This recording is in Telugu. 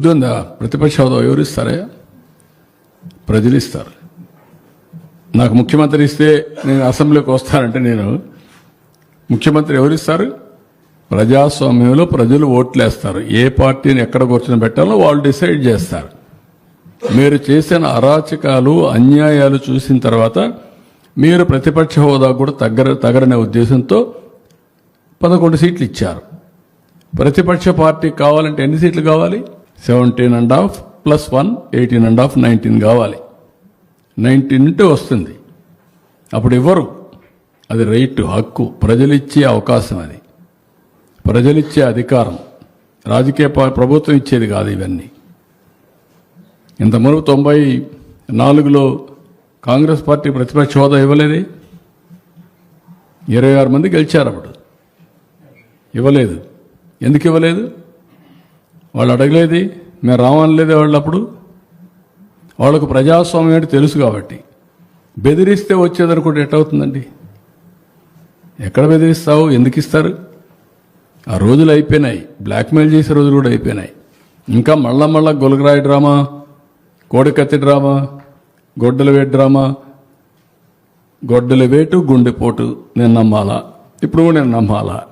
బుద్ధి ఉందా ప్రతిపక్ష హోదా ఎవరు ప్రజలు ఇస్తారు నాకు ముఖ్యమంత్రి ఇస్తే నేను అసెంబ్లీకి వస్తానంటే నేను ముఖ్యమంత్రి ఎవరిస్తారు? ప్రజాస్వామ్యంలో ప్రజలు ఓట్లేస్తారు. ఏ పార్టీని ఎక్కడ కూర్చొని పెట్టాలో వాళ్ళు డిసైడ్ చేస్తారు. మీరు చేసిన అరాచకాలు అన్యాయాలు చూసిన తర్వాత మీరు ప్రతిపక్ష హోదా కూడా తగ్గర తగరనే ఉద్దేశంతో పదకొండు సీట్లు ఇచ్చారు. ప్రతిపక్ష పార్టీ కావాలంటే ఎన్ని సీట్లు కావాలి? Seventeen and half plus one eighteen and half nineteen కావాలి. నైన్టీన్ ఉంటే వస్తుంది. అప్పుడు ఇవ్వరు అది రైట్ హక్కు. ప్రజలిచ్చే అవకాశం అది. ప్రజలిచ్చే అధికారం. రాజకీయ ప్రభుత్వం ఇచ్చేది కాదు ఇవన్నీ. ఇంత మునుపు తొంభై నాలుగులో కాంగ్రెస్ పార్టీ ప్రతిపక్ష హోదా ఇవ్వలేదే? ఇరవై ఆరు మంది గెలిచారు అప్పుడు. ఇవ్వలేదు. ఎందుకు ఇవ్వలేదు? వాళ్ళు అడగలేది మేము రావనలేదే వాళ్ళు అప్పుడు వాళ్ళకు ప్రజాస్వామ్యం అంటే తెలుసు కాబట్టి. బెదిరిస్తే వచ్చేదనుకుంటే ఎట్టవుతుందండి? ఎక్కడ బెదిరిస్తావు? ఎందుకు ఇస్తారు? ఆ రోజులు అయిపోయినాయి. బ్లాక్మెయిల్ చేసే రోజులు కూడా అయిపోయినాయి. ఇంకా మళ్ళా మళ్ళా గొలగరాయి డ్రామా కోడికత్తి డ్రామా గొడ్డల వేటు డ్రామా గొడ్డల వేటు గుండెపోటు నేను నమ్మాలా? ఇప్పుడు నేను నమ్మాలా?